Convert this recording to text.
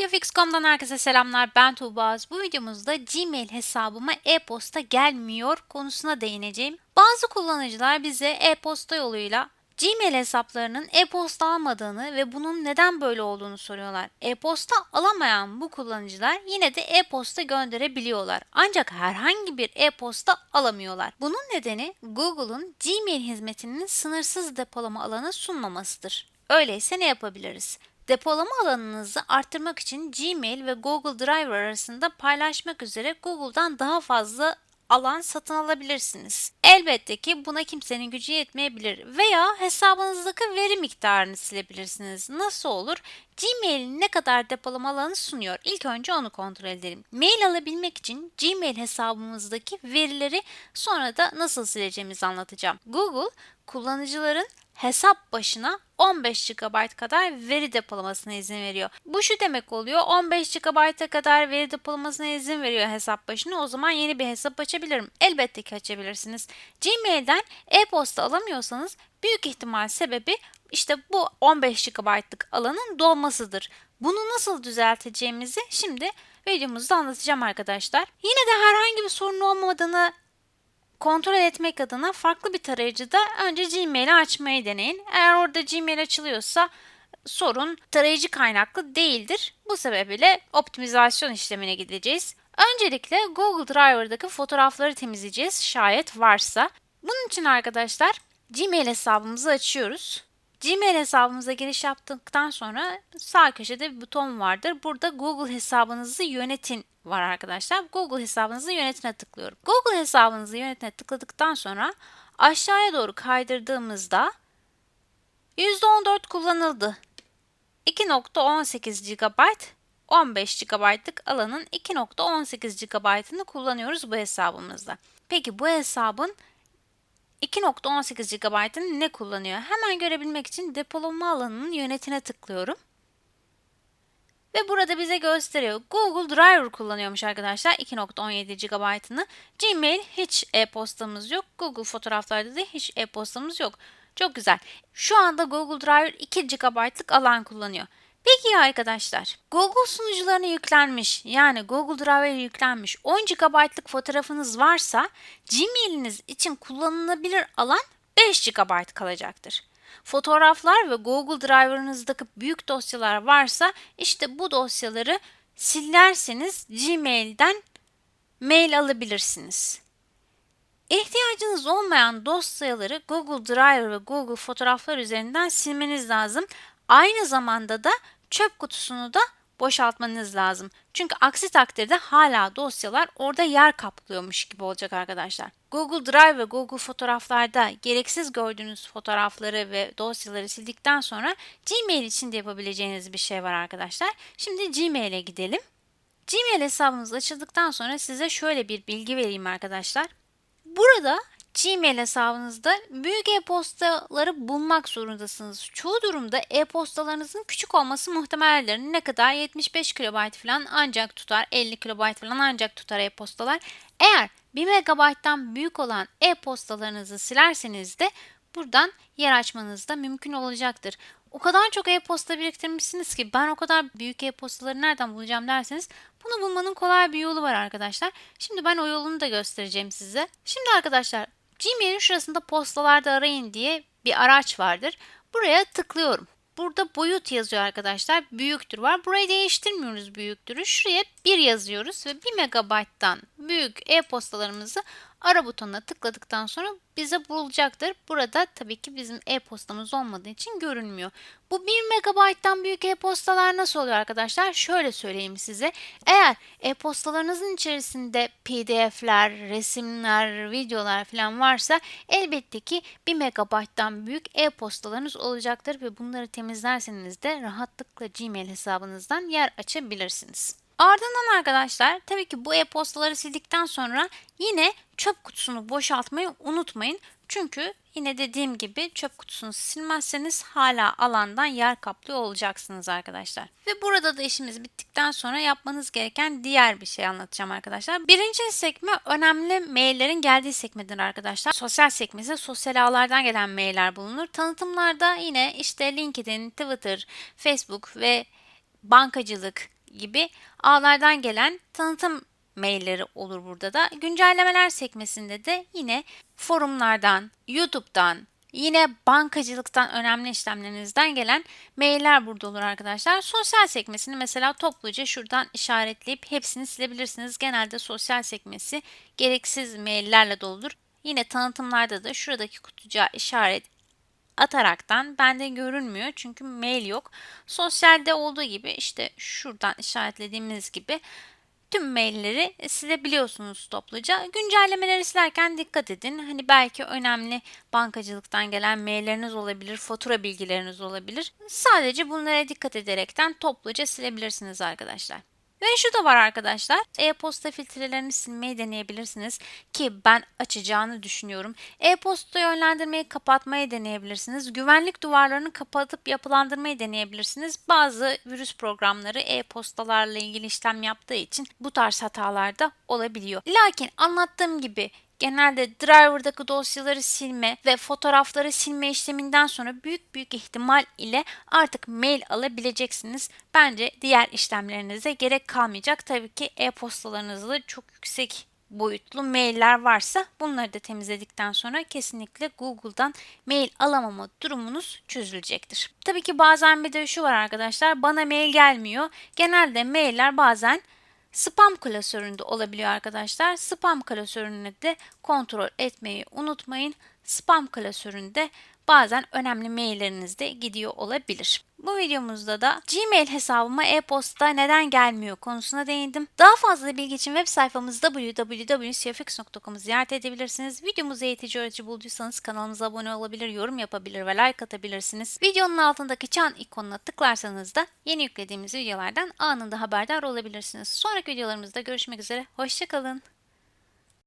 CFX.com'dan herkese selamlar. Ben Tuğba. Bu videomuzda Gmail hesabıma e-posta gelmiyor konusuna değineceğim. Bazı kullanıcılar bize e-posta yoluyla Gmail hesaplarının e-posta almadığını ve bunun neden böyle olduğunu soruyorlar. E-posta alamayan bu kullanıcılar yine de e-posta gönderebiliyorlar. Ancak herhangi bir e-posta alamıyorlar. Bunun nedeni Google'un Gmail hizmetinin sınırsız depolama alanı sunmamasıdır. Öyleyse ne yapabiliriz? Depolama alanınızı arttırmak için Gmail ve Google Drive arasında paylaşmak üzere Google'dan daha fazla alan satın alabilirsiniz. Elbette ki buna kimsenin gücü yetmeyebilir veya hesabınızdaki veri miktarını silebilirsiniz. Nasıl olur? Gmail ne kadar depolama alanı sunuyor? İlk önce onu kontrol edelim. Mail alabilmek için Gmail hesabımızdaki verileri sonra da nasıl sileceğimizi anlatacağım. Google kullanıcıların hesap başına 15 GB kadar veri depolamasına izin veriyor. Bu şu demek oluyor 15 GB'a kadar veri depolamasına izin veriyor hesap başına o zaman yeni bir hesap açabilirim. Elbette ki açabilirsiniz. Gmail'den e-posta alamıyorsanız büyük ihtimal sebebi işte bu 15 GB'lık alanın dolmasıdır. Bunu nasıl düzelteceğimizi şimdi videomuzda anlatacağım arkadaşlar. Yine de herhangi bir sorun olmadığını kontrol etmek adına farklı bir tarayıcıda önce Gmail'i açmayı deneyin. Eğer orada Gmail açılıyorsa sorun tarayıcı kaynaklı değildir. Bu sebeple optimizasyon işlemine gideceğiz. Öncelikle Google Driver'daki fotoğrafları temizleyeceğiz şayet varsa. Bunun için arkadaşlar Gmail hesabımızı açıyoruz. Gmail hesabımıza giriş yaptıktan sonra sağ köşede bir buton vardır. Burada Google hesabınızı yönetin var arkadaşlar. Google hesabınızı yönetine tıklıyorum. Google hesabınızı yönetine tıkladıktan sonra aşağıya doğru kaydırdığımızda %14 kullanıldı. 2.18 GB 15 GB'lık alanın 2.18 GB'ını kullanıyoruz bu hesabımızda. Peki bu hesabın 2.18 GB'ını ne kullanıyor? Hemen görebilmek için depolama alanının yönetine tıklıyorum. Ve burada bize gösteriyor. Google Driver kullanıyormuş arkadaşlar 2.17 GB'ını. Gmail hiç e-postamız yok. Google fotoğraflarda da hiç e-postamız yok. Çok güzel. Şu anda Google Driver 2 GB'lık alan kullanıyor. Peki ya arkadaşlar, Google sunucularına yüklenmiş yani Google Drive'e yüklenmiş 10 GB'lık fotoğrafınız varsa Gmail'iniz için kullanılabilir alan 5 GB kalacaktır. Fotoğraflar ve Google Driver'ınızdaki büyük dosyalar varsa işte bu dosyaları silerseniz Gmail'den mail alabilirsiniz. İhtiyacınız olmayan dosyaları Google Drive ve Google Fotoğraflar üzerinden silmeniz lazım. Aynı zamanda da çöp kutusunu da boşaltmanız lazım. Çünkü aksi takdirde hala dosyalar orada yer kaplıyormuş gibi olacak arkadaşlar. Google Drive ve Google Fotoğraflarda gereksiz gördüğünüz fotoğrafları ve dosyaları sildikten sonra Gmail için de yapabileceğiniz bir şey var arkadaşlar. Şimdi Gmail'e gidelim. Gmail hesabınız açıldıktan sonra size şöyle bir bilgi vereyim arkadaşlar. Burada Gmail hesabınızda büyük e-postaları bulmak zorundasınız. Çoğu durumda e-postalarınızın küçük olması muhtemeldir. Ne kadar 75 KB falan ancak tutar, 50 KB falan ancak tutar e-postalar. Eğer 1 MB'dan büyük olan e-postalarınızı silerseniz de buradan yer açmanız da mümkün olacaktır. O kadar çok e-posta biriktirmişsiniz ki ben o kadar büyük e-postaları nereden bulacağım derseniz bunu bulmanın kolay bir yolu var arkadaşlar. Şimdi ben o yolunu da göstereceğim size. Şimdi arkadaşlar Gmail'in şurasında postalarda arayın diye bir araç vardır. Buraya tıklıyorum. Burada boyut yazıyor arkadaşlar. Büyüktür var. Burayı değiştirmiyoruz büyüktürü. Şuraya 1 yazıyoruz ve 1 megabayttan büyük e-postalarımızı ara butonuna tıkladıktan sonra bize bulacaktır. Burada tabii ki bizim e-postamız olmadığı için görünmüyor. Bu 1 megabayttan büyük e-postalar nasıl oluyor arkadaşlar? Şöyle söyleyeyim size. Eğer e-postalarınızın içerisinde pdf'ler, resimler, videolar falan varsa elbette ki 1 megabayttan büyük e-postalarınız olacaktır ve bunları temizlerseniz de rahatlıkla Gmail hesabınızdan yer açabilirsiniz. Ardından arkadaşlar tabii ki bu e-postaları sildikten sonra yine çöp kutusunu boşaltmayı unutmayın. Çünkü yine dediğim gibi çöp kutusunu silmezseniz hala alandan yer kaplıyor olacaksınız arkadaşlar. Ve burada da işimiz bittikten sonra yapmanız gereken diğer bir şey anlatacağım arkadaşlar. Birinci sekme önemli maillerin geldiği sekmedir arkadaşlar. Sosyal sekmesi sosyal ağlardan gelen mailler bulunur. Tanıtımlarda yine işte LinkedIn, Twitter, Facebook ve bankacılık, gibi ağlardan gelen tanıtım mailleri olur burada da. Güncellemeler sekmesinde de yine forumlardan, YouTube'dan, yine bankacılıktan önemli işlemlerinizden gelen mailler burada olur arkadaşlar. Sosyal sekmesini mesela topluca şuradan işaretleyip hepsini silebilirsiniz. Genelde sosyal sekmesi gereksiz maillerle doludur. Yine tanıtımlarda da şuradaki kutucuğa işaret ataraktan bende görünmüyor çünkü mail yok. Sosyalde olduğu gibi işte şuradan işaretlediğimiz gibi tüm mailleri silebiliyorsunuz topluca. Güncellemeleri silerken dikkat edin. Hani belki önemli bankacılıktan gelen mailleriniz olabilir, fatura bilgileriniz olabilir. Sadece bunlara dikkat ederekten topluca silebilirsiniz arkadaşlar. Ve şu da var arkadaşlar. E-posta filtrelerini silmeyi deneyebilirsiniz ki ben açacağını düşünüyorum. E-posta yönlendirmeyi kapatmayı deneyebilirsiniz. Güvenlik duvarlarını kapatıp yapılandırmayı deneyebilirsiniz. Bazı virüs programları e-postalarla ilgili işlem yaptığı için bu tarz hatalar da olabiliyor. Lakin anlattığım gibi genelde driver'daki dosyaları silme ve fotoğrafları silme işleminden sonra büyük büyük ihtimal ile artık mail alabileceksiniz. Bence diğer işlemlerinize gerek kalmayacak. Tabii ki e-postalarınızda çok yüksek boyutlu mailler varsa bunları da temizledikten sonra kesinlikle Google'dan mail alamama durumunuz çözülecektir. Tabii ki bazen bir de şu var arkadaşlar bana mail gelmiyor. Genelde mailler bazen Spam klasöründe olabiliyor arkadaşlar. Spam klasörünü de kontrol etmeyi unutmayın. Spam klasöründe bazen önemli mailleriniz de gidiyor olabilir. Bu videomuzda da Gmail hesabıma e-posta neden gelmiyor konusuna değindim. Daha fazla bilgi için web sayfamız www.cfx.com'u ziyaret edebilirsiniz. Videomuzu eğitici öğretici bulduysanız kanalımıza abone olabilir, yorum yapabilir ve like atabilirsiniz. Videonun altındaki çan ikonuna tıklarsanız da yeni yüklediğimiz videolardan anında haberdar olabilirsiniz. Sonraki videolarımızda görüşmek üzere, hoşçakalın.